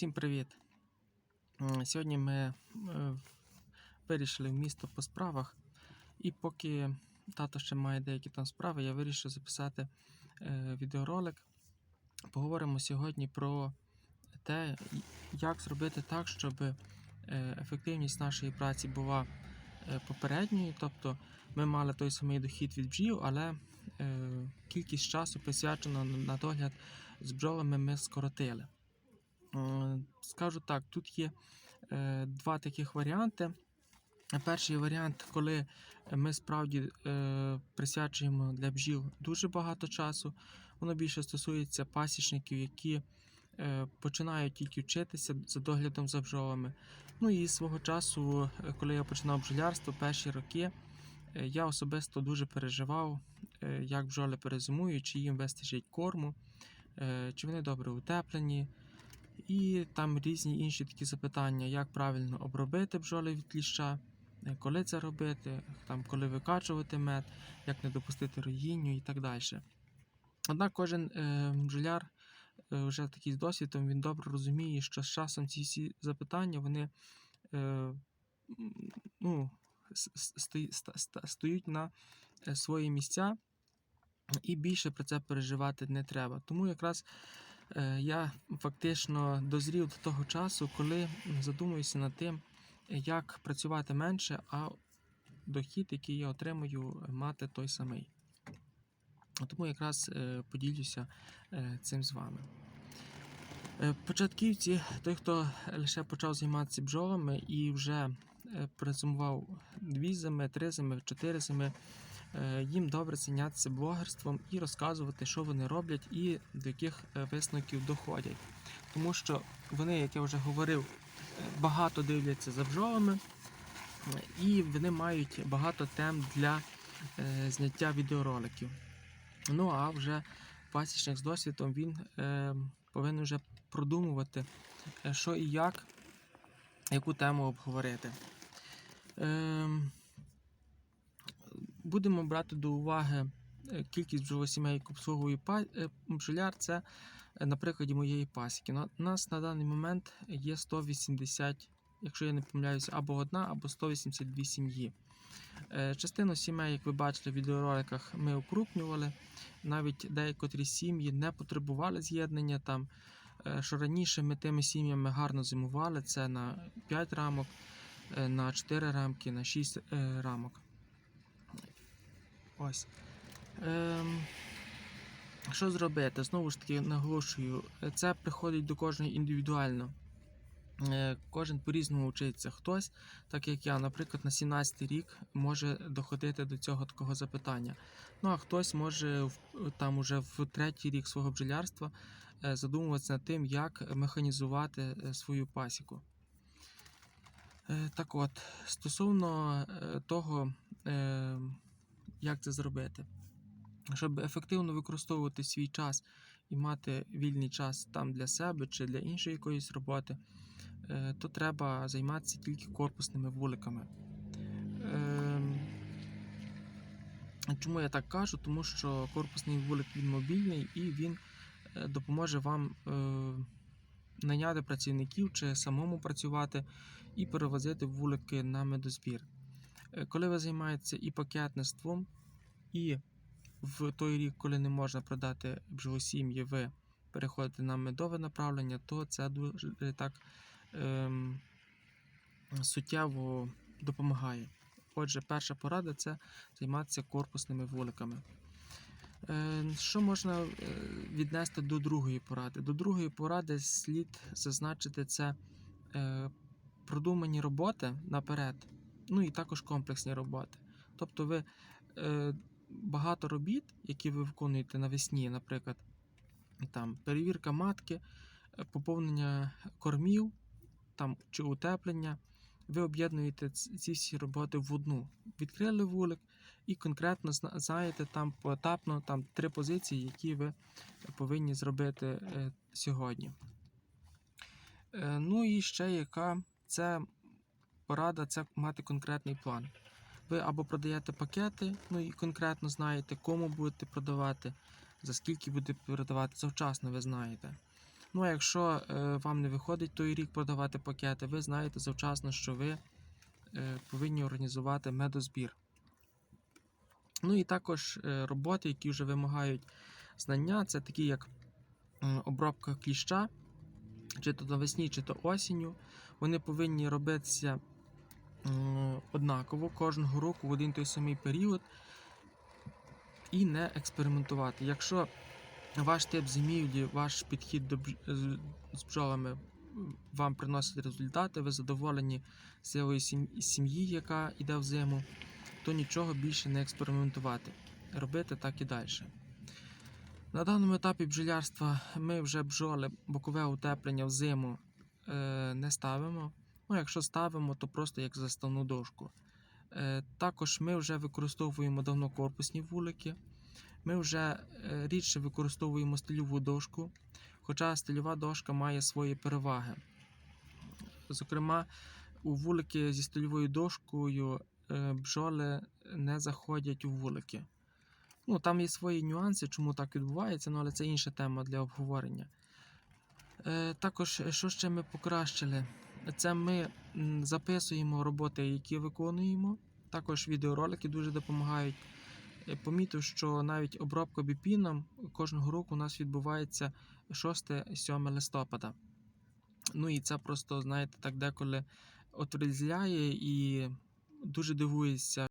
Всім привіт! Сьогодні ми е, вирішили в місто по справах, і поки тато ще має деякі там справи, я вирішив записати е, відеоролик. Поговоримо сьогодні про те, як зробити так, щоб е, ефективність нашої праці була попередньою, тобто ми мали той самий дохід від бджіл, але кількість часу присвячено на догляд з бджолами ми скоротили. Е, Скажу так, тут є е, два таких варіанти. Перший варіант, коли ми справді е, присвячуємо для бджіл дуже багато часу. Воно більше стосується пасічників, які е, починають тільки вчитися за доглядом за бджолами. Ну і свого часу, е, коли я починав бджолярство, перші роки, е, я особисто дуже переживав, е, як бджоли перезимують, чи їм вистачить корму, е, чи вони добре утеплені. І там різні інші такі запитання, як правильно обробити бджоли від кліща, е, коли це робити, там, коли викачувати мед, як не допустити роїнню і так далі. Однак кожен е, бджоляр е, вже такий з досвідом, він добре розуміє, що з часом ці всі запитання вони ну, стоють на свої місця, і більше про це переживати не треба. Тому якраз я фактично дозрів до того часу, коли задумуюся над тим, як працювати менше, а дохід, який я отримую, мати той самий. Тому якраз е, поділюся е, цим з вами. Е, Початківці, той, хто лише почав займатися бджолами і вже е, призимував дві зими, три зими, чотири зими, е, їм добре зайнятися блогерством і розказувати, що вони роблять і до яких е, висновків доходять. Тому що вони, як я вже говорив, е, багато дивляться за бджолами, е, і вони мають багато тем для е, зняття відеороликів. Ну а вже пасічник з досвідом він е, повинен вже продумувати, е, що і як, яку тему обговорити. Ем, будемо брати до уваги е, кількість бджолосімей, яку обслуговує е, бджоляр. Це е, на прикладі моєї пасіки. У нас на даний момент є 180, якщо я не помиляюся, або одна, або 182 сім'ї. Частину сімей, як ви бачили в відеороликах, ми укрупнювали. Навіть деякі сім'ї не потребували з'єднання там. Що раніше ми тими сім'ями гарно зимували, це на 5 рамок, на 4 рамки, на 6 е, рамок. Ось. Ем, що зробити? Знову ж таки наголошую, це приходить до кожного індивідуально. Е, Кожен по-різному вчиться. Хтось, так як я, наприклад, на 17 рік може доходити до цього такого запитання. Ну а хтось може там уже в третій рік свого бджолярства е, задумуватися над тим, як механізувати е, свою пасіку. Так от, стосовно того, як це зробити, щоб ефективно використовувати свій час і мати вільний час там для себе чи для іншої якоїсь роботи, е, то треба займатися тільки корпусними вуликами. Ем, Чому я так кажу? Тому що корпусний вулик він мобільний і він е, допоможе вам е, найняти працівників чи самому працювати і перевозити вулики на медозбір. Е, Коли ви займаєтеся і пакетництвом, і в той рік, коли не можна продати бджолосім'ї, ви переходите на медове направлення, то це дуже так ем, суттєво допомагає. Отже, перша порада це займатися корпусними вуликами. Е, Що можна е, віднести до другої поради? До другої поради слід зазначити це продумані роботи наперед, ну і також комплексні роботи. Тобто ви е, багато робіт, які ви виконуєте навесні, наприклад, там перевірка матки, е, поповнення кормів там, чи утеплення, ви об'єднуєте ці всі роботи в одну. Відкрили вулик і конкретно знаєте там поетапно там три позиції, які ви повинні зробити е, сьогодні. Е, ну і ще яка це порада це мати конкретний план. Ви або продаєте пакети, ну і конкретно знаєте, кому будете продавати, за скільки будете продавати, завчасно ви знаєте. Ну а якщо е, вам не виходить той рік продавати пакети, ви знаєте завчасно, що ви е, повинні організувати медозбір. Ну і також е, роботи, які вже вимагають знання, це такі як м, обробка кліща, чи то навесні, чи то осінню. Вони повинні робитися однаково кожного року в один той самий період і не експериментувати. Якщо ваш тип зимівлі, ваш підхід до з- бджолами вам приносить результати, ви задоволені сім- сім'ї, яка йде в зиму, то нічого більше не експериментувати. Робити так і далі. На даному етапі бджолярства ми вже бджоли бокове утеплення в зиму е, не ставимо. Ну, якщо ставимо, то просто як заставну дошку. Е, також ми вже використовуємо давно корпусні вулики. Ми вже е, рідше використовуємо стильову дошку, хоча стильова дошка має свої переваги. Зокрема, у вулики зі стильовою дошкою е, бджоли не заходять у вулики. Ну, там є свої нюанси, чому так відбувається, ну, але це інша тема для обговорення. Також, що ще ми покращили? Це ми записуємо роботи, які виконуємо. Також відеоролики дуже допомагають. Помітив, що навіть обробка біпіном кожного року у нас відбувається 6-7 листопада. Ну і це просто, знаєте, так деколи отрезвляє і дуже дивується.